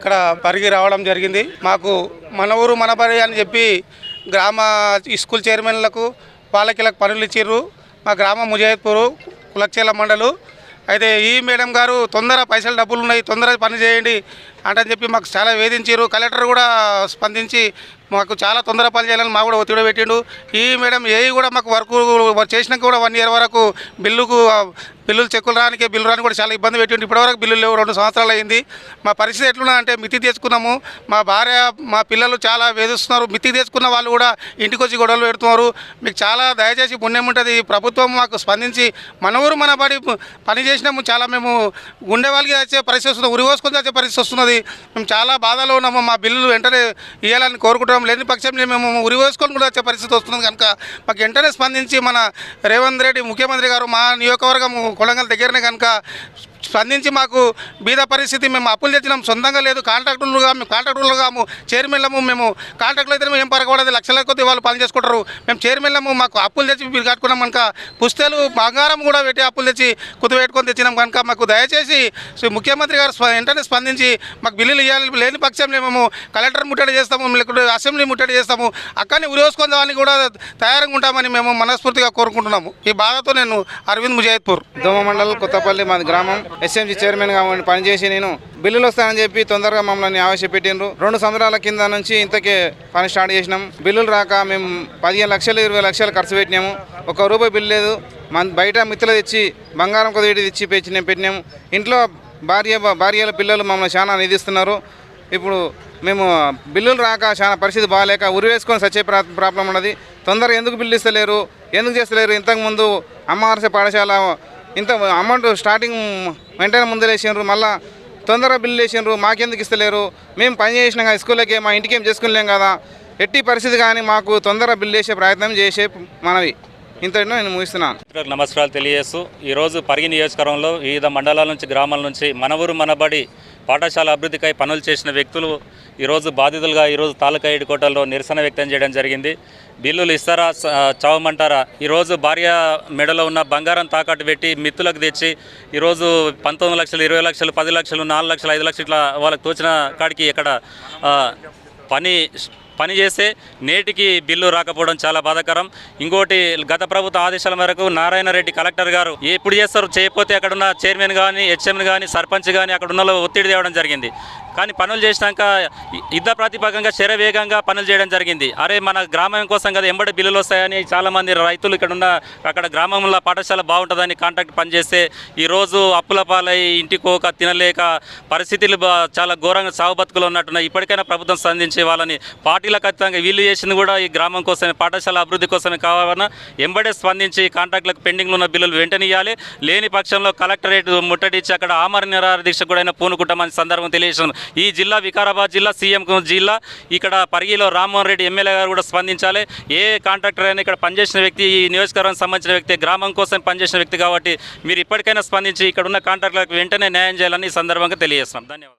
ఇక్కడ పరిగి రావడం జరిగింది. మాకు మన ఊరు మన పరి అని చెప్పి గ్రామ స్కూల్ చైర్మన్లకు వాళ్ళకిలకు పనులు ఇచ్చిర్రు. మా గ్రామం ముజాయిద్పూర్ కులక్చేల మండలు. అయితే ఈ మేడం గారు తొందర పైసలు డబ్బులు ఉన్నాయి తొందర పని చేయండి అంటని చెప్పి మాకు చాలా వేధించారు కలెక్టర్ కూడా స్పందించి మాకు చాలా తొందర పని చేయాలని మా కూడా ఒత్తిడి పెట్టిండు. ఈ మేడం ఏ కూడా మాకు వర్క్ చేసినాక కూడా వన్ ఇయర్ వరకు బిల్లుకు బిల్లులు చెక్కులు రానికి బిల్లు రాని కూడా చాలా ఇబ్బంది పెట్టిండు. ఇప్పటివరకు బిల్లులు లేవు రెండు సంవత్సరాలు అయింది. మా పరిస్థితి ఎట్లున్నా అంటే మితి తెచ్చుకున్నాము. మా భార్య మా పిల్లలు చాలా వేధిస్తున్నారు. మితి తెచ్చుకున్న వాళ్ళు కూడా ఇంటికి వచ్చి గొడవలు పెడుతున్నారు. మీకు చాలా దయచేసి పుణ్యం ఉంటుంది. ప్రభుత్వం మాకు స్పందించి మన ఊరు మన బడి పని చేసినాము. చాలా మేము గుండె వాళ్ళకి వచ్చే పరిస్థితి వస్తుంది ఉరి వచ్చే పరిస్థితి వస్తున్నది మేము చాలా బాధలో ఉన్నాము. మా బిల్లులు వెంటనే ఇవ్వాలని కోరుకుంటున్నాం. లేని పక్షంలో మేము ఉరివేసుకొని కూడా వచ్చే పరిస్థితి వస్తుంది కనుక మాకు వెంటనే స్పందించి మన రేవంత్ రెడ్డి ముఖ్యమంత్రి గారు మా నియోజకవర్గం కొలంగల్ దగ్గరనే కనుక స్పందించి మాకు బీద పరిస్థితి మేము అప్పులు తెచ్చినాం సొంతంగా లేదు కాంట్రాక్టులుగా మేము కాంట్రాక్టులుగా చైర్మన్లము మేము కాంట్రాక్టులు అయితే మేము ఏం పరగబడదు లక్షల కొద్ది వాళ్ళు పని చేసుకుంటారు. మేము చైర్మన్లము మాకు అప్పులు తెచ్చి మీరు కట్టుకున్నాం కనుక పుస్తలు బంగారం కూడా పెట్టి అప్పులు తెచ్చి కుదు పెట్టుకొని తెచ్చినాం కనుక మాకు దయచేసి శ్రీ ముఖ్యమంత్రి గారు స్ప- వెంటనే స్పందించి మాకు బిల్లులు ఇవ్వాలి లేని పక్షంలో మేము కలెక్టర్ ముట్టడి చేస్తాము లేకుంటే అసెంబ్లీ ముట్టడి చేస్తాము. అక్కడిని ఉరేసుకొని దాన్ని కూడా తయారుగా ఉంటామని మేము మనస్ఫూర్తిగా కోరుకుంటున్నాము. ఈ బాధతో నేను అరవింద్ ముజాయిద్పూర్ దోమ మండలం కొత్తపల్లి మాది గ్రామం. ఎస్ఎంసీ చైర్మన్గా ఉండి పనిచేసి నేను బిల్లులు వస్తానని చెప్పి తొందరగా మమ్మల్ని ఆవేశపెట్టిండ్రు. రెండు సంవత్సరాల కింద నుంచి ఇంతకే పని స్టార్ట్ చేసినాం. బిల్లులు రాక మేము పదిహేను లక్షలు ఇరవై లక్షలు ఖర్చు పెట్టినాము. ఒక రూపాయి బిల్లు లేదు. మన బయట మిత్రులు తెచ్చి బంగారం కొద్ది తెచ్చి పెట్టి పెట్టినాము. ఇంట్లో భార్య భార్యల పిల్లలు మమ్మల్ని చాలా నిధిస్తున్నారు ఇప్పుడు మేము బిల్లులు రాక చాలా పరిస్థితి బాగాలేక ఉరి వేసుకొని సచ్చే ప్రాబ్లం ఉన్నది. తొందరగా ఎందుకు బిల్లు ఇస్తలేరు? ఎందుకు చేస్తలేరు? ఇంతకుముందు అమ్మవారి పాఠశాల ఇంత అమౌంట్ స్టార్టింగ్ వెంటనే ముందలేసినారు మళ్ళా తొందరగా బిల్లు వేసినారు మాకెందుకు ఇస్తలేరు? మేము పని చేసినాం కదా స్కూల్కి మా ఇంటికి ఏం చేసుకోలేం కదా. ఎట్టి పరిస్థితి కానీ మాకు తొందరగా బిల్లు వేసే ప్రయత్నం చేసే మనవి. ఇంతటినో నేను ముగిస్తున్నాను. నమస్కారాలు తెలియజేస్తూ ఈరోజు పరిగి నియోజకవర్గంలో వివిధ మండలాల నుంచి గ్రామాల నుంచి మన ఊరు మనబడి పాఠశాల అభివృద్ధికై పనులు చేసిన వ్యక్తులు ఈరోజు బాధితులుగా ఈరోజు తాలూకా కోటల్లో నిరసన వ్యక్తం చేయడం జరిగింది. బిల్లులు ఇస్తారా చావమంటారా? ఈరోజు భార్య మెడలో ఉన్న బంగారం తాకట్టు పెట్టి మిత్తులకు తెచ్చి ఈరోజు పంతొమ్మిది లక్షలు ఇరవై లక్షలు పది లక్షలు నాలుగు లక్షలు ఐదు లక్షలు ఇట్లా వాళ్ళకి తోచిన కాడికి ఇక్కడ పని పని చేస్తే నేటికి బిల్లు రాకపోవడం చాలా బాధాకరం. ఇంకోటి గత ప్రభుత్వ ఆదేశాల మేరకు నారాయణ రెడ్డి కలెక్టర్ గారు ఎప్పుడు చేస్తారు చేయకపోతే అక్కడున్న చైర్మన్ కానీ హెచ్ఎం కానీ సర్పంచ్ కానీ అక్కడ ఉన్న ఒత్తిడి తేవడం జరిగింది. కానీ పనులు చేసినాక యుద్ధ ప్రాతిపకంగా శరవేగంగా పనులు చేయడం జరిగింది. అరే మన గ్రామం కోసం కదా ఎంబడి బిల్లులు వస్తాయని చాలామంది రైతులు ఇక్కడ ఉన్న అక్కడ గ్రామంలో పాఠశాల బాగుంటుందని కాంట్రాక్ట్ పనిచేస్తే ఈరోజు అప్పుల పాలై ఇంటికోక తినలేక పరిస్థితులు చాలా ఘోరంగా సాగు బతుకులు ఉన్నట్టున్నాయి. ఇప్పటికైనా ప్రభుత్వం స్పందించే వాళ్ళని పార్టీలకు ఖచ్చితంగా వీళ్ళు చేసింది కూడా ఈ గ్రామం కోసమే పాఠశాల అభివృద్ధి కోసమే కావాలన్నా ఎంబడే స్పందించి కాంట్రాక్టులకు పెండింగ్లో ఉన్న బిల్లులు వెంటనే ఇవ్వాలి. లేని పక్షంలో కలెక్టరేట్ ముట్టడిచ్చి అక్కడ ఆమర నిరాహార దీక్ష కూడా అయినా పూనుకుంటామని సందర్భం తెలియజేస్తున్నాం. ఈ జిల్లా వికారాబాద్ జిల్లా సీఎం జిల్లా ఇక్కడ పరిగిలో రామ్మోహన్ రెడ్డి ఎమ్మెల్యే గారు కూడా స్పందించాలి. ఏ కాంట్రాక్టర్ అయినా ఇక్కడ పనిచేసిన వ్యక్తి ఈ నియోజకవర్గానికి సంబంధించిన వ్యక్తి గ్రామం కోసం పనిచేసిన వ్యక్తి కాబట్టి మీరు ఇప్పటికైనా స్పందించి ఇక్కడ ఉన్న కాంట్రాక్టులకు వెంటనే న్యాయం చేయాలని ఈ సందర్భంగా తెలియజేస్తున్నాం. ధన్యవాదాలు.